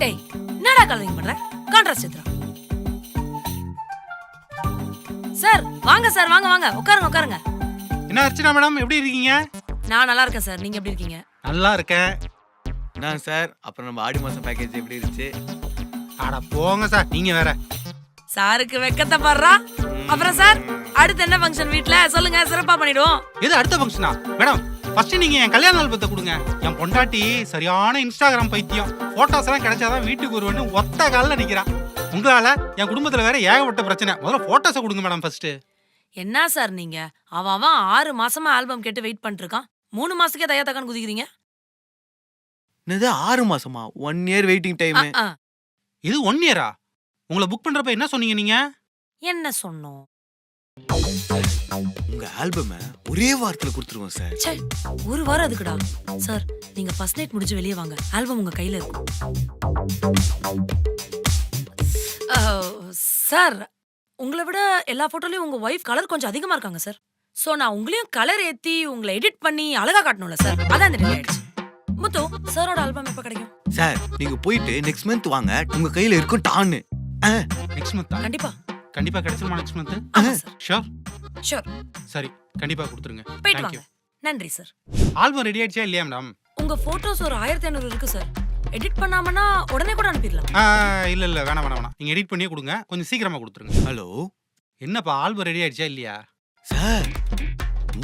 டேய் என்னடா கலரிங் பண்ற? கான்ட்ராஸ்ட் எடுத்துறா சார் வாங்க சார் வாங்க வாங்க உட்காருங்க உட்காருங்க. என்ன அர்ச்சனா மேடம் எப்படி இருக்கீங்க? நான் நல்லா இருக்கேன் சார் நீங்க எப்படி இருக்கீங்க? நல்லா இருக்கேன். என்ன சார் அப்புறம் நம்ம ஆடி மாசம் பேக்கேஜ் எப்படி இருந்துச்சு? அட போங்க சார் நீங்க வேற. சாருக்கு வெக்கத்தை பாடுறா? அப்புறம் சார் அடுத்து என்ன ஃபங்க்ஷன் வீட்ல? சொல்லுங்க சிறப்பா பண்ணிடுவோம். எது அடுத்த ஃபங்க்ஷனா மேடம் ஃபர்ஸ்ட் நீங்க என் கல்யாண ஆல்பத்தை கொடுங்க. என் பொண்டாட்டி சரியான இன்ஸ்டாகிராம் பைத்தியம். போட்டோஸ் எல்லாம் கிடைச்சாதான் வீட்டுக்கு ஒருவன்னு ஒத்த காலில் நிக்கிறான் உங்களால என் குடும்பத்துல வேற ஏகப்பட்ட பிரச்சனை. முதல்ல போட்டோஸை கொடுங்க மேடம் ஃபர்ஸ்ட் என்ன சார் நீங்க? அவன் அவன் ஆறு மாசமா ஆல்பம் கேட்டு வெயிட் பண்ணிட்டு இருக்கான் மூணு மாசத்துக்கே தயா தக்கான்னு குதிக்கிறீங்க? என்னது ஆறு மாசமா? One year waiting time. இது ஒன் இயரா உங்களை புக் பண்றப்ப என்ன சொன்னீங்க நீங்க? என்ன சொன்னோம்? உங்க ஆல்பம ஒரே வாரத்துல கொடுத்துருவோம் சார் ச்சே ஒரு வாரம் அதுக்குடா. சார் நீங்க ஃபர்ஸ்ட் நைட் முடிஞ்சு வெளியே வாங்க. ஆல்பம் உங்க கையில இருக்கும் அஹ், சார் உங்களை விட எல்லா போட்டோலயும் உங்க ஒய்ஃப் கலர் கொஞ்சம் அதிகமா இருக்காங்க சார் சோ நான் உங்களையும் கலர் ஏத்தி உங்களை எடிட் பண்ணி அழகா காட்டணும்ல சார் அதான் இந்த delay ஆயிடுச்சு. முத்து சாரோட ஆல்பம் எப்ப கிடைக்கும்? சார் நீங்க போயிட்டு நெக்ஸ்ட் மந்த் வாங்க. உங்க கையில இருக்கும் டான்னு. நெக்ஸ்ட் மந்த் கண்டிப்பா. கண்டிப்பா கிடைச்சிருமா நெக்ஸ்ட் மந்த் ஷோர் ஷூர் சரி கண்டிப்பா கொடுத்துருங்க. போயிட்டு வாங்க. நன்றி சார் ஆல்பம் ரெடி ஆயிடுச்சா இல்லையா மேடம் உங்க போட்டோஸ் ஒரு ஆயிரத்தி ஐநூறு இருக்கு சார் எடிட் பண்ணாமன்னா உடனே கூட அனுப்பிடலாம். இல்ல இல்ல வேணாம் வேணாம் வேணாம். நீங்க எடிட் பண்ணியே கொடுங்க. கொஞ்சம் சீக்கிரமா கொடுத்துருங்க. ஹலோ என்னப்பா ஆல்பம் ரெடி ஆயிடுச்சா இல்லையா? சார்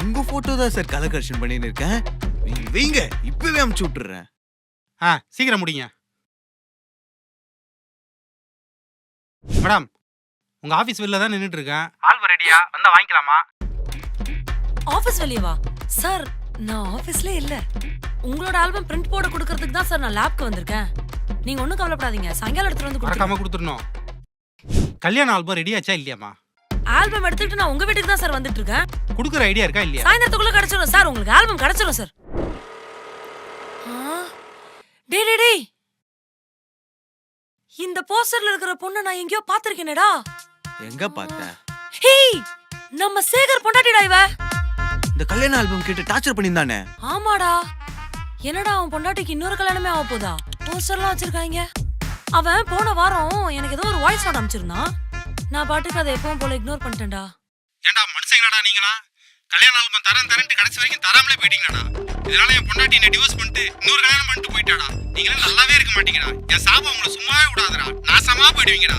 உங்க போட்டோ தான் சார் கலர் கரெக்ஷன் பண்ணின்னு இருக்கேன். நீங்க வைங்க இப்பவே அமுச்சு விட்டுறேன். ஆ சீக்கிரம் முடிங்க. மேடம் உங்க ஆபீஸ் வெளில தான் நின்னுட்டு இருக்கேன் ஆல்பம் ரெடியா வந்தா வாங்கிக்கலாமா? ஆபீஸ் வெளியே வா. சார் நான் ஆபீஸ்ல இல்ல. உங்களோட ஆல்பம் பிரிண்ட் போட கொடுக்கறதுக்கு தான் சார் நான் லேப்க்கு வந்திருக்கேன். நீங்க ஒண்ணும் கவலைப்படாதீங்க. சாயங்காலம் எடுத்துட்டு வந்து மறக்காம கொடுத்துடணும். கல்யாண ஆல்பம் ரெடி ஆச்சா இல்லையாமா ஆல்பம் எடுத்துட்டு நான் உங்க வீட்டுக்கு தான் சார் வந்துட்டு இருக்கேன் கொடுக்குற ஐடியா இருக்கா இல்லையா? சாயந்தரத்துக்குள்ள கிடைச்சிடும் சார் உங்களுக்கு ஆல்பம் கிடைச்சிடும் சார் ஆ, டேய் டேய் டேய். இந்த போஸ்டர்ல இருக்கிற பொண்ணை நான் எங்கேயோ பாத்திருக்கேனேடா எங்க பார்த்த? ஹேய் நம்ம சேகர் பொண்டாட்டிடா இவ. இந்த கல்யாண ஆல்பம் கேட்டு டார்ச்சர் பண்ணியிருந்தானே? ஆமாடா. என்னடா அவன் பொண்டாட்டிக்கு இன்னொரு கல்யாணமே ஆக போதா? போஸ்டர்லாம் வச்சிருக்காங்க. அவன் போன வாரம் எனக்கு ஏதோ ஒரு வாய்ஸ் நோட் அனுப்பிச்சிருந்தான் நான் பாட்டுக்கு அதை எப்பவும் போல இக்னோர் பண்ணிட்டேன்டா. ஏன்டா மனுஷங்களாடா நீங்களா? கல்யாண ஆல்பம் தரேன் தரேன்ட்டு கடைசி வரைக்கும் தராமலே போயிட்டீங்களாடா? இதனால என் பொண்டாட்டி என்ன டிவோர்ஸ் பண்ணிட்டு இன்னொரு கல்யாணம் பண்ணிட்டு போயிட்டாடா? நீங்களே நல்லாவே இருக்க மாட்டீங்கடா. என் சாபம் உங்களை சும்மாவே விடாதடா. நாசமா போயிடுவீங்கடா.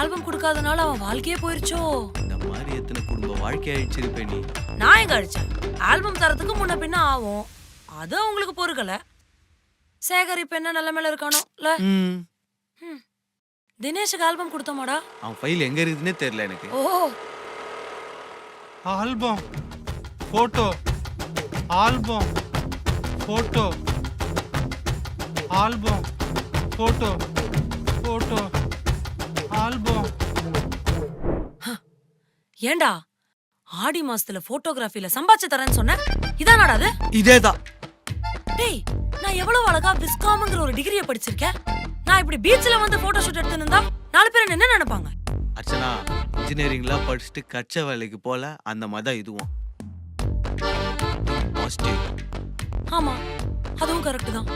ஆல்பம் கொடுக்காதனால அவன் வாழ்க்கையே போயிருச்சோ? இந்த மாதிரி எத்தனை குடும்ப வாழ்க்கை அழிச்சிருப்ப நீ? நான் எங்க அடிச்சேன் ஆல்பம் தரத்துக்கு முன்ன பின்ன ஆகும். அது அவங்களுக்கு பொறுக்கல. சேகர் இப்ப என்ன நிலைமையில இருக்கானோ? இல்ல ம். தினேஷுக்கு ஆல்பம் கொடுத்தோமாடா? அவன் ஃபைல் எங்க இருக்குதுன்னே தெரியல எனக்கு. ஓ. Album photo album photo album photo photo. Album ஏண்டா? ஆடி மாசத்துல போட்டோகிராஃபில சம்பாதிச்சு தரேன்னு சொன்ன? இதானாடா அது? இதேதான். டேய் நான் எவ்வளவு அழகா பிஸ்காம்ங்கிற ஒரு டிகிரியை படிச்சிருக்கேன் நான் இப்படி பீச்ல வந்து போட்டோ ஷூட் எடுத்து இருந்தா நாலு பேர் என்ன நினைப்பாங்க? அர்ச்சனா இன்ஜினியரிங்லாம் படிச்சுட்டு கச்ச வேலைக்கு போல அந்த மாதிரி தான் இதுவும். பாசிட்டிவ் ஆமா அதுவும் கரெக்ட் தான்.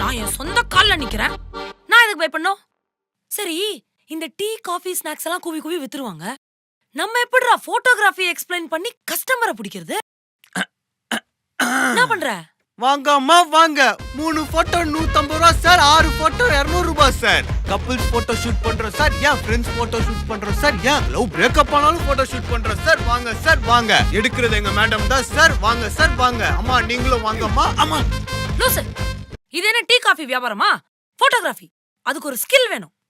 நான் என் சொந்த கால்ல நிக்கிறேன். நான் எதுக்கு பயப்படணும்? சரி இந்த டீ காஃபி ஸ்நாக்ஸ் எல்லாம் கூவி கூவி வித்துருவாங்க. நம்ம எப்படிடா போட்டோகிராஃபி எக்ஸ்பிளைன் பண்ணி கஸ்டமரை பிடிக்கிறது? என்ன பண்ற? வாங்க அம்மா வாங்க. மூணு போட்டோ நூத்தம்பது ரூபா சார் ஆறு போட்டோ இருநூறு ரூபாய் சார் கப்பிள்ஸ் போட்டோ ஷூட் பண்றோம் சார் ஏன் ஃப்ரெண்ட்ஸ் போட்டோ ஷூட் பண்றோம் சார் ஏன் லவ் பிரேக்கப் ஆனாலும் போட்டோ ஷூட் பண்றோம் சார் வாங்க சார் வாங்க. எடுக்கிறது எங்க மேடம் தான் சார் வாங்க சார் வாங்க. அம்மா நீங்களும் வாங்கம்மா. அம்மா. லூசு இது என்ன டீ காஃபி வியாபாரமா? போட்டோகிராஃபி அதுக்கு ஒரு ஸ்கில் வேணும்.